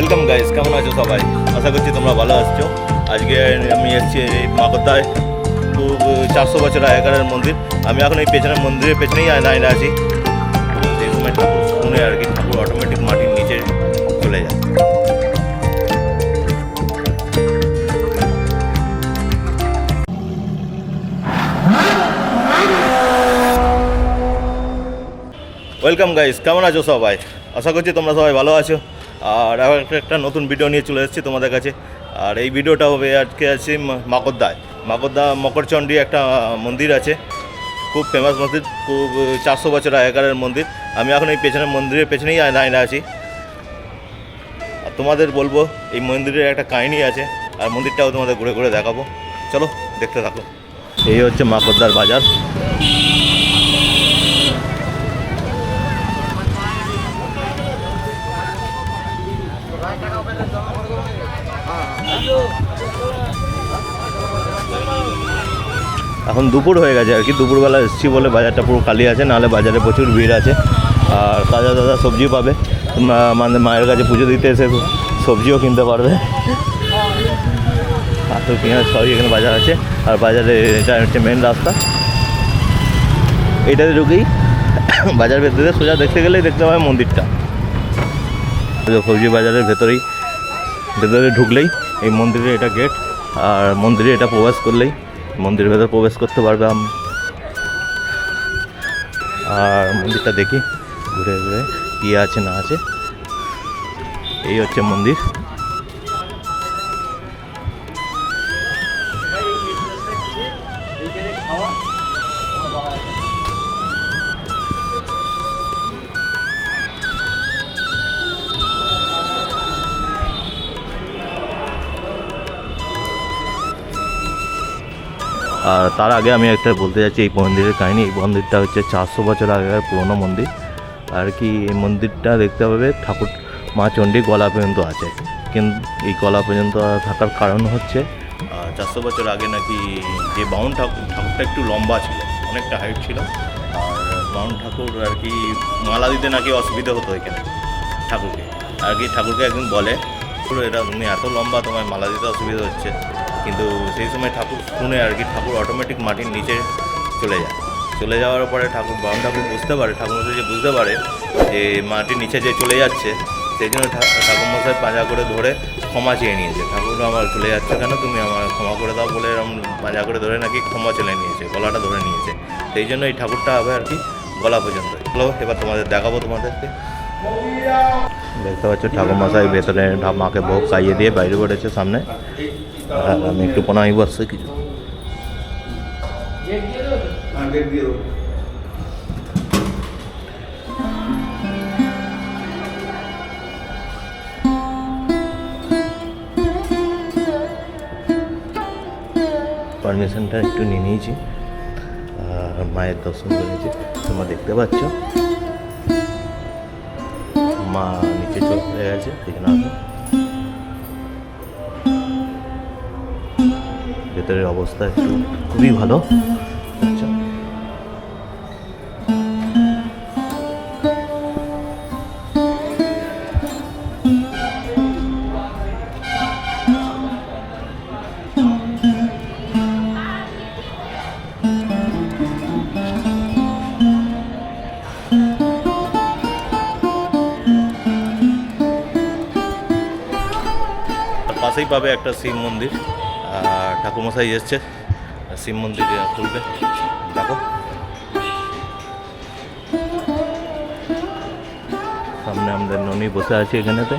Welcome guys কেমন আছো সবাই? আশা করছি তোমরা ভালো আসছো আজকে আমি এসেছি এই মাকতায় খুব চারশো বছর আগেকারের মন্দির। আমি এখন এই পেছনের মন্দিরের পেছনেই দাঁড়িয়ে আছি। তো সময় ঠাকুর শুনে আর কি ঠাকুর অটোমেটিক মাটির নিচে চলে যায়। ওয়েলকাম গাইস কেমন আছো সবাই? আশা করছি তোমরা সবাই ভালো আছো। আর আবার একটা- নতুন ভিডিও নিয়ে চলে এসেছি তোমাদের কাছে। আর এই ভিডিওটা হবে আজকে আছে মা- মাকড়দায় মাকড়দা মকরচণ্ডী একটা মন্দির আছে। খুব ফেমাস মন্দির, খুব চারশো বছর আগেকারের মন্দির। আমি এখন এই পেছনের মন্দিরের পেছনেই দাঁড়িয়ে আছি। আর তোমাদের বলব, এই মন্দিরের একটা কাহিনী আছে। আর মন্দিরটাও তোমাদের ঘুরে ঘুরে দেখাবো। চলো, দেখতে থাকো। এই হচ্ছে মাকড়দার বাজার। এখন দুপুর হয়ে গেছে আর কি। দুপুরবেলা এসেছি বলে বাজারটা পুরো খালি আছে, নাহলে বাজারে প্রচুর ভিড় আছে। আর তাজা তাজা সবজি পাবে। মানে মায়ের কাছে পুজো দিতে এসে সবজিও কিনতে পারবে। তো পেঁয়াজ সবই এখানে বাজার আছে। আর বাজারে এটা হচ্ছে মেন রাস্তা। এটাতে ঢুকেই বাজার ভেতরে সোজা দেখতে গেলেই দেখতে পাবে মন্দিরটা। সবজি বাজারের ভেতরেই, ভেতরে ঢুকলেই এই মন্দিরের এটা গেট আর মন্দিরে এটা প্রবেশ করলেই মন্দিরের ভেতর প্রবেশ করতে পারবে আর মন্দিরটা দেখি, ঘুরে ঘুরে কি আছে, না আছে। এই হচ্ছে মন্দির। আর তার আগে আমি একটা বলতে যাচ্ছি এই মন্দিরের কাহিনী। এই মন্দিরটা হচ্ছে চারশো বছর আগেকার পুরনো মন্দির। আর কি এই মন্দিরটা দেখতে পাবে ঠাকুর, মা চণ্ডী গলা পর্যন্ত আছে। কিন্তু এই গলা পর্যন্ত থাকার কারণ হচ্ছে চারশো বছর আগে নাকি যে বাউন ঠাকুর, ঠাকুরটা একটু লম্বা ছিল, অনেকটা হাইট ছিল। আর বাউন ঠাকুর আর কি মালা দিতে নাকি অসুবিধা হতো এখানে ঠাকুরকে। আর কি ঠাকুরকে একদিন বলে এটা তুমি এত লম্বা, তোমায় মালা দিতে অসুবিধা হচ্ছে। কিন্তু সেই সময় ঠাকুর শুনে আর কি, ঠাকুর অটোমেটিক মাটির নিচে চলে যায়। চলে যাওয়ার পরে ঠাকুর বাম ঠাকুর বুঝতে পারে, ঠাকুরমশাই যে বুঝতে পারে যে মাটির নিচে যে চলে যাচ্ছে, সেই জন্য ঠা- ঠাকুরমশাই পাঁজা করে ধরে ক্ষমা চেয়ে নিয়েছে। ঠাকুর আমার চলে যাচ্ছে কেন? তুমি আমার ক্ষমা করে দাও বলে এরকম পাঁজা করে ধরে নাকি ক্ষমা চলে নিয়েছে, গলাটা ধরে নিয়েছে। সেই জন্য এই ঠাকুরটা হবে আর কি গলা পর্যন্ত চলো এবার তোমাদের দেখাবো তোমাদেরকে। দেখতে পাচ্ছ ঠাকুরমশাই ভেতরে মাকে ভোগ খাইয়ে দিয়ে বাইরে করেছে সামনে। আমি একটু প্রণামী বসছে কিছু। পারমিশনটা একটু নিয়ে নিয়েছি। আর মায়ের দর্শন করেছি। তোমরা দেখতে পাচ্ছ। মা নিচে চলে গেছে এখানে আসো ভেতরের অবস্থা একটু খুবই ভালো। আচ্ছা। পাশেই পাবে একটা শিব মন্দির। আর ঠাকুরমশাই এসছে। শিব মন্দির খুলবে দেখো। সামনে আমাদের ননি বসে আছে এখানেতে।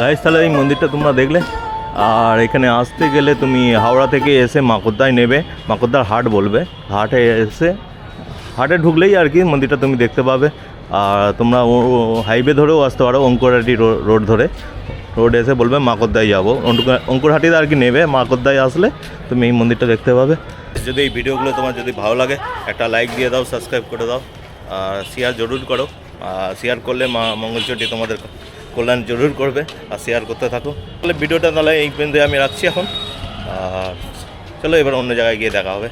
গাইস তাহলে এই মন্দিরটা তোমরা দেখলে। আর এখানে আসতে গেলে তুমি হাওড়া থেকে এসে মাকদ্দায় নেবে। মাকদ্দার হাট বলবে। হাটে এসে, হাটে ঢুকলেই আর কি মন্দিরটা তুমি দেখতে পাবে। আর তোমরা হাইওয়ে ধরেও আসতে পারো, অঙ্কুরহাটি রোড ধরে। রোড এসে বলবে মাকদ্দায় যাব। অঙ্কুরহাটিতে আর কি নেবে, মাকদ্দায় আসলে তুমি এই মন্দিরটা দেখতে পাবে। যদি এই ভিডিওগুলো তোমার যদি ভালো লাগে, একটা লাইক দিয়ে দাও সাবস্ক্রাইব করে দাও। আর শেয়ার জরুর করো। আর শেয়ার করলে মা মঙ্গলচটি তোমাদের কল্যাণ জরুর করবে, আর শেয়ার করতে থাকো। তাহলে ভিডিওটা তাহলে এই পর্যন্ত আমি রাখছি এখন। আর চলো এবার অন্য জায়গায় গিয়ে দেখা হবে।